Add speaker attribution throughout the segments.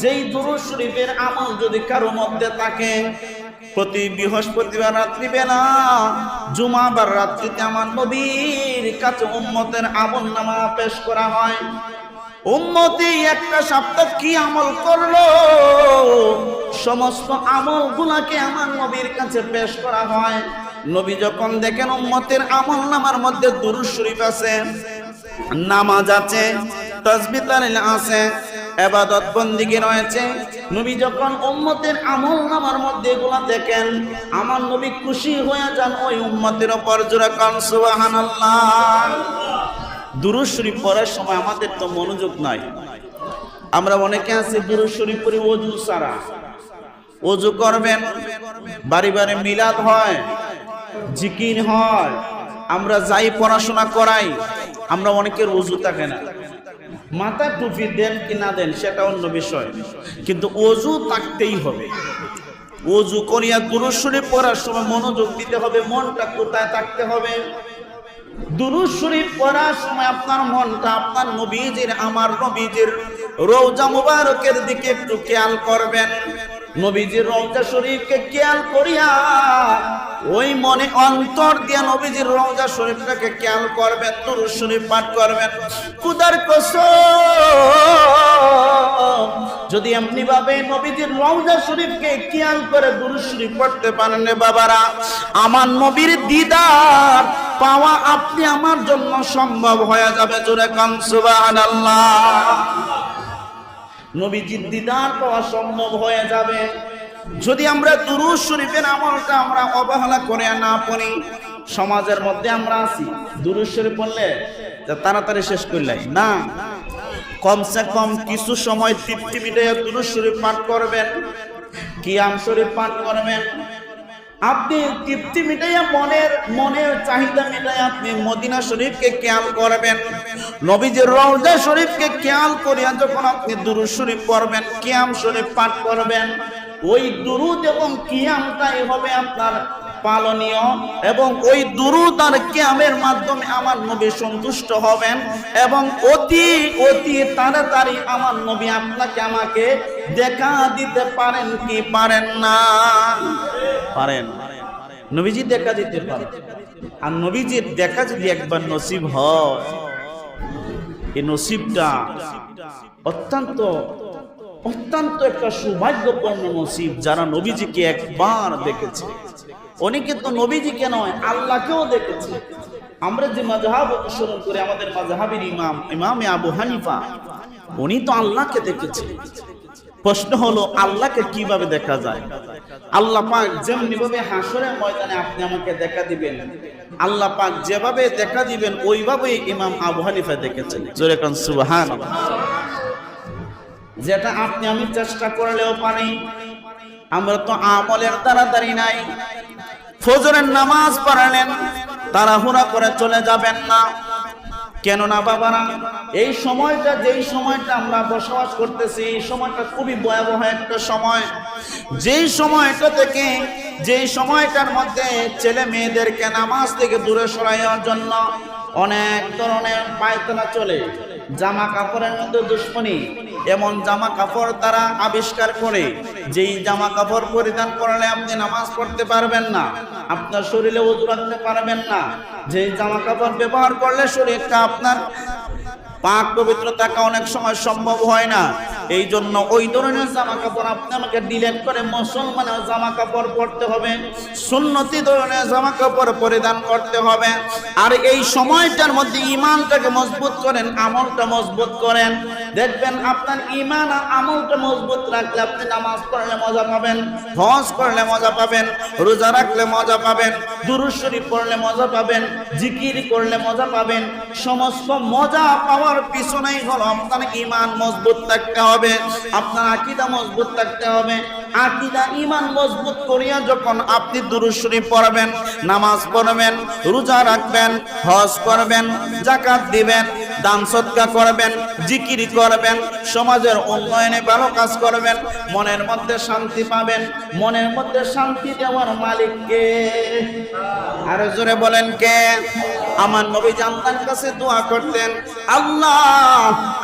Speaker 1: যেই দুরুদ শরীফের আমল যদি কারও মধ্যে থাকে, প্রতি বৃহস্পতিবার রাত্রিবেলা জুমাবার রাত্রিতে আমার নবীর কাছে উম্মতের আমল নামা পেশ করা হয়। উম্মতি একটা সপ্তাহ কি আমল করল? সমস্ত আমল গুলাকে আমার নবীর কাছে পেশ করা হয়। নবী যখন দেখেন উম্মতের আমল নামার মধ্যে দুরুদ শরীফ আছে, নামাজ আছে তসবি তালিল আছে এবাদত বন্দিগি রয়েছে। নবী যখন উম্মতের আমল নামার মধ্যে এগুলা দেখেন, আমার নবী খুশি হয়ে যান ওই উম্মতের ওপর। জোরে কান, সুবহানাল্লাহ। দুরুদ শরীফ পড়ার সময় আমাদের তো মনোযোগ নাই। আমরা অনেকে আছি দুরুদ শরীফ পড়ি ওযু সারা ওযু করবেন, বাড়ি বাড়ি মিলাদ হয়, জিকির হয়, আমরা যাই পড়াশোনা করাই, আমরা অনেকের ওযু থাকে না। মাথা টুপি দেন কি না দেন, সেটা অন্য বিষয়। কিন্তু অজু থাকতেই হবে। অজু করিয়া দুরুশ্বরে পড়ার সময় মনোযোগ দিতে হবে, মনটা কোথায় থাকতে হবে? সময় আপনার মনটা আপনার নবীজির, আমার নবীজির রৌজা মুবারকের দিকে একটু খেয়াল করবেন। নবীজির রওজা শরীফকে খেয়াল করিয়া, ওই মনে অন্তর দিয়া নবীজির রওজা শরীফটাকে খেয়াল করবেন, দুরুদ শরীফ পাঠ করবেন। কুদার কসম, যদি এমনি ভাবে নবীজির রওজা শরীফকে খেয়াল করে দুরুদ শরীফ পড়তে পারেন বাবারা, আমার নবীর দিদার পাওয়া আপনি আমার জন্য সম্ভব হয়ে যাবে, জোরে কান সুবহানাল্লাহ। নবীজির দিদার পাওয়া সম্ভব হয়ে যাবে। যদি আমরা দুরুজ শরীফের আমলটা আমরা অবহেলা করে না পড়ি, সমাজের মধ্যে আমরা আছি। দুরুজ শরীফ পড়লে তাড়াতাড়ি শেষ করলাই না, কমসে কম কিছু সময় তৃপ্তি মিটাইয়া দুরুজ শরীফ পাঠ করবেন, কিয়াম শরীফ পাঠ করবেন আপনি তৃপ্তি মিটাইয়া মনের মনের চাহিদা মিটাইয়া আপনি মদিনা শরীফকে খেয়াল করবেন। নবীজির রওজা শরীফকে খেয়াল করিয়া যখন আপনি দুরুদ শরীফ পড়বেন, কিয়াম শরীফ পাঠ করবেন, ওই দুরুদ এবং কিয়ামটাই হবে আপনার পালনীয় এবং ওই দুরুদ আর কিয়ামের মাধ্যমে আমার নবী সন্তুষ্ট হবেন এবং অতি অতি তাড়াতাড়ি আমার নবী আপনাকে আমাকে দেখা দিতে পারেন কি পারেন না। পারেন। নবীজি দেখা দিতে পারে। আর নবীজির দেখা যদি একবার নসিব হয়, এই নসিবটা অত্যন্ত অত্যন্ত একটা সৌভাগ্যপূর্ণ নসিব যারা নবীজিকে একবার দেখেছে। অনেকে তো নবীজিকে নয়, আল্লাহকেও দেখেছে। আমরা যে মাযহাব অনুসরণ করে, আমাদের মাযহাবের ইমাম, ইমামে আবু হানিফা, উনি তো আল্লাহকে দেখেছে। প্রশ্ন হলো, আল্লাহকে কীভাবে দেখা যায়? আল্লাহ পাক যেমনি ভাবে হাসরের ময়দানে আপনি আমাকে দেখা দিবেন, আল্লাহ পাক যেভাবে দেখা দিবেন, ওইভাবেই ইমাম আবু হানিফা দেখেছেন। জোরে কান, সুবহানাল্লাহ। যেটা আপনি আমি চেষ্টা করলেও পারি, আমরা তো আমলের তাড়াতাড়ি নাই। ফজরের নামাজ পড়ালেন তারা তাড়াহুড়া করে চলে যাবেন না। কেননা বাবারা, এই সময়টা যেই সময়টা আমরা বসবাস করতেছি, এই সময়টা খুবই ভয়াবহ একটা সময়। যেই সময়টা থেকে, যেই সময়টার মধ্যে ছেলে মেয়েদেরকে নামাজ থেকে দূরে সরাইয়ার জন্য অনেক ধরনের পায়তানা চলে। জামা কাপড়ের মধ্যে দুশ্মনী, এমন জামা কাপড় তারা আবিষ্কার করে। যেই জামা কাপড় পরিধান করলে আপনি নামাজ পড়তে পারবেন না, আপনার শরীরে ওজু রাখতে পারবেন না। যেই জামা কাপড় ব্যবহার করলে শরীরটা আপনার পাক পবিত্র থাকা অনেক সময় সম্ভব হয় না। এই জন্য ওই ধরনের জামা কাপড় আপনি আমাকে ডিলেট করে মুসলমানের জামা কাপড় পরতে হবে, সুন্নতি ধরনের জামা কাপড় পরিধান করতে হবে। আর এই সময়টার মধ্যে ইমানটাকে মজবুত করেন, আমলটা মজবুত করেন। দেখবেন আপনার ইমান আর আমলটা মজবুত রাখলে আপনি নামাজ পড়লে মজা পাবেন, হজ করলে মজা পাবেন, রোজা রাখলে মজা পাবেন, দুরুদ শরীফ পড়লে মজা পাবেন, জিকির করলে মজা পাবেন। সমস্ত মজা পাওয়ার পিছনেই হলো আপনার ইমান মজবুত থাকতে হবে। আপনার আকিদা মজবুত থাকতে হবে। আকিদা ইমান মজবুত করিয়া যখন আপনি দুরুদ শরীফ পড়বেন, নামাজ পড়বেন, রোজা রাখবেন, হজ করবেন জাকাত দিবেন দান সৎকা করবেন, জিকির করবেন, সমাজের উন্নয়নে ভালো কাজ করবেন, মনের মধ্যে শান্তি পাবেন, মনের মধ্যে শান্তি দেওয়ার মালিককে। আরও জোরে বলেন কে? আমার নবী জানতার কাছে দোয়া করতেন, আল্লাহ,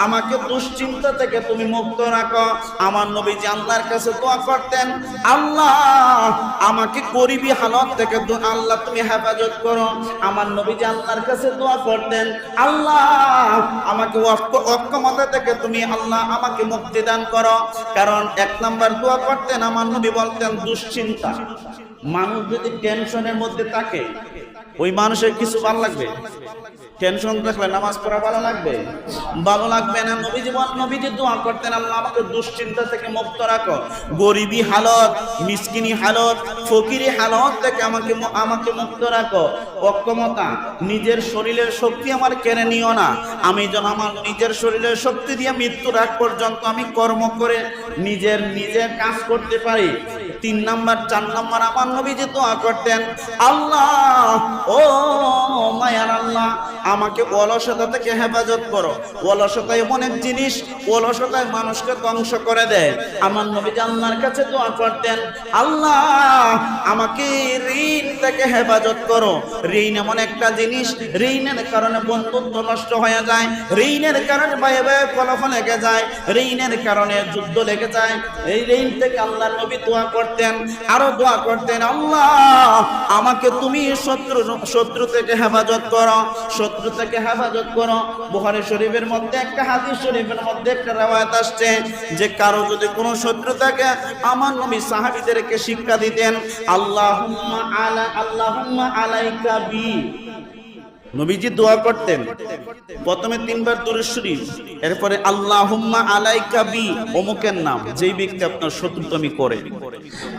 Speaker 1: আমাকে দুশ্চিন্তা থেকে তুমি মুক্ত রাখো। আমার নবী জানলার কাছে দোয়া করতেন, আল্লাহ, আমাকে গরিবী হালত থেকে আল্লাহ, তুমি হেফাজত করো। আমার নবী জানলার কাছে দোয়া করতেন, আল্লাহ আমাকে অক্ষ- অক্ষমতা থেকে তুমি আল্লাহ আমাকে মুক্তি দান করো। কারণ এক নাম্বার দোয়া করতেন আমার নবী বলতেন, দুশ্চিন্তা। মানুষ যদি টেনশনের মধ্যে থাকে ওই মানুষের কিছু ভালো লাগবে? টেনশন থাকলে নামাজ পড়া ভালো লাগবে? ভালো লাগবে না? নবীজি বল নবীজি দোয়া করতেন, আল্লাহ আমাকে দুশ্চিন্তা থেকে মুক্ত রাখো। গরিবী হালত, মিসকিনি হালত, ফকিরি হালত থেকে আমাকে আমাকে মুক্ত রাখো। অক্ষমতা, নিজের শরীরের শক্তি আমার কেড়ে নিও না। আমি যেন আমার নিজের শরীরের শক্তি দিয়ে মৃত্যুর আগ পর্যন্ত আমি কর্ম করে নিজের নিজের কাজ করতে পারি। তিন নাম্বার চার নাম্বার আমার নবী যে দোয়া করতেন আল্লাহ ও আমাকে অলসতা থেকে হেফাজত করো। অলসতা এমন এক জিনিস, অলসতায় মানুষকে ধ্বংস করে দেয়। আমার নবী আল্লাহর কাছে দোয়া করতেন, আল্লাহ, আমাকে ঋণ থেকে হেফাজত করো। ঋণ এমন একটা জিনিস, ঋণের কারণে বন্ধুত্ব নষ্ট হয়ে যায়, ঋণের কারণে ভাইয়ে ভাইয়ে কলহ লেগে যায়, ঋণের কারণে যুদ্ধ লেগে যায়। এই ঋণ থেকে আল্লাহ নবী দোয়া করতেন, আরও দোয়া করতেন, আল্লাহ, আমাকে তুমি শত্রু শত্রু থেকে হেফাজত করো। শত্রু থেকে হেফাজত করো। বুখারী শরীফের মধ্যে একটা হাদিস শরীফের মধ্যে একটা রেওয়ায়ত আসছে যে কারও যদি কোনো শত্রুতাকে আমার নবী সাহাবীদেরকে শিক্ষা দিতেন, আল্লাহুম্মা আলা, আল্লাহুম্মা আলাইকা বি। নবীজি দোয়া করতেন। প্রথমে তিনবার দুরুদ শরীফ এরপরে আল্লাহুম্মা আলাইকা বি, অমুকের নাম। যেই ব্যক্তি আপনার শত্রুতামি করে।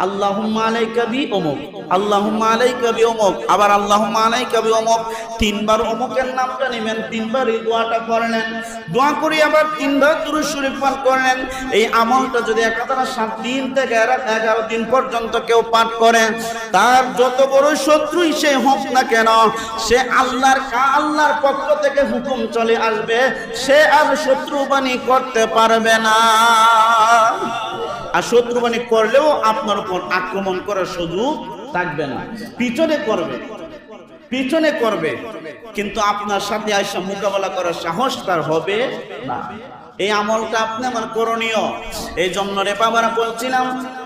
Speaker 1: আল্লাহুম্মা আলাইকা বি, অমুক। আল্লাহুম্মা আলাইকা বি, অমুক। আবার আল্লাহুম্মা আলাইকা বি, অমুক। তিনবার অমুকের নামটা নেবেন, তিনবার এই দোয়াটা করলেন দোয়া করে আবার তিনবার দূরে শরীফ পাঠ করলেন এই আমলটা যদি একাধারা সাত দিন থেকে এগারো দিন পর্যন্ত কেউ পাঠ করে, তার যত বড় শত্রুই সে হোক না কেন, সে আল্লাহর আল্লাহর পক্ষ থেকে হুকুম চলে আসবে। সে আর শত্রুবাণী করতে পারবে না। আর শত্রুবাণী করলেও আপনার উপর আক্রমণ করার সুযোগ থাকবে না। পিছনে করবে পিছনে করবে। কিন্তু আপনার সাথে আইসা মোকাবেলা করার সাহস তার হবে না। এই আমলটা আপনি আমার করণীয়। এই জন্য রে বলছিলাম,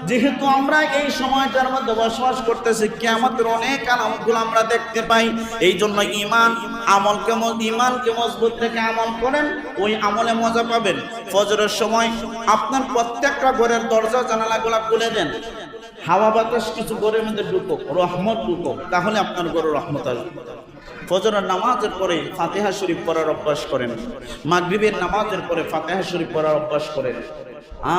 Speaker 1: যেহেতু আমরা এই সময়টার মধ্যে বসবাস করতেছি কেমতের অনেক আলামতগুলো আমরা দেখতে পাই। এই জন্য ইমান আমলকে ইমানকে মজবুত থেকে আমল করেন, ওই আমলে মজা পাবেন। ফজরের সময় আপনার প্রত্যেকটা ঘরের দরজা জানালাগুলা খুলে দেন। হাওয়া বাতাস কিছু ঘরের মধ্যে ঢুকুক, রহমত ঢুকুক, তাহলে আপনার ঘরে রহমত আসবে। ফজরের নামাজের পরে ফাতেহা শরীফ পড়ার অভ্যাস করেন। মাগরিবের নামাজের পরে ফাতেহা শরীফ পড়ার অভ্যাস করেন।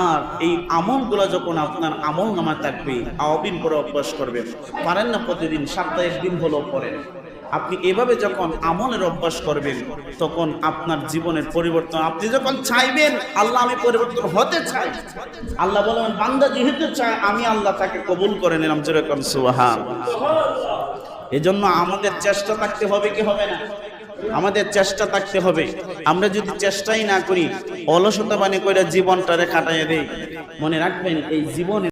Speaker 1: আর এই আমলগুলো যখন আপনার আমল নামা থাকবে আওয়াবিন করে অভ্যাস করবেন পারেন না প্রতিদিন, সপ্তাহে একদিন হলেও পড়েন। আপনি এভাবে যখন আমলের অভ্যাস করবেন, তখন আপনার জীবনের পরিবর্তন, আপনি যখন চাইবেন, আল্লাহ আমি পরিবর্তন হতে চাই। আল্লাহ বলেন, বান্দা যেহেতু চায়, আমি আল্লাহ তাকে কবুল করে নিলাম। যেরকম সুহান এজন্য আমাদের চেষ্টা থাকতে হবে কি হবে না? আমাদের চেষ্টা থাকতে হবে। আমরা যদি চেষ্টাই না করি অলসতা মানে করে জীবনটারে কাটাইয়া দেই। মনে রাখবেন, এই জীবনে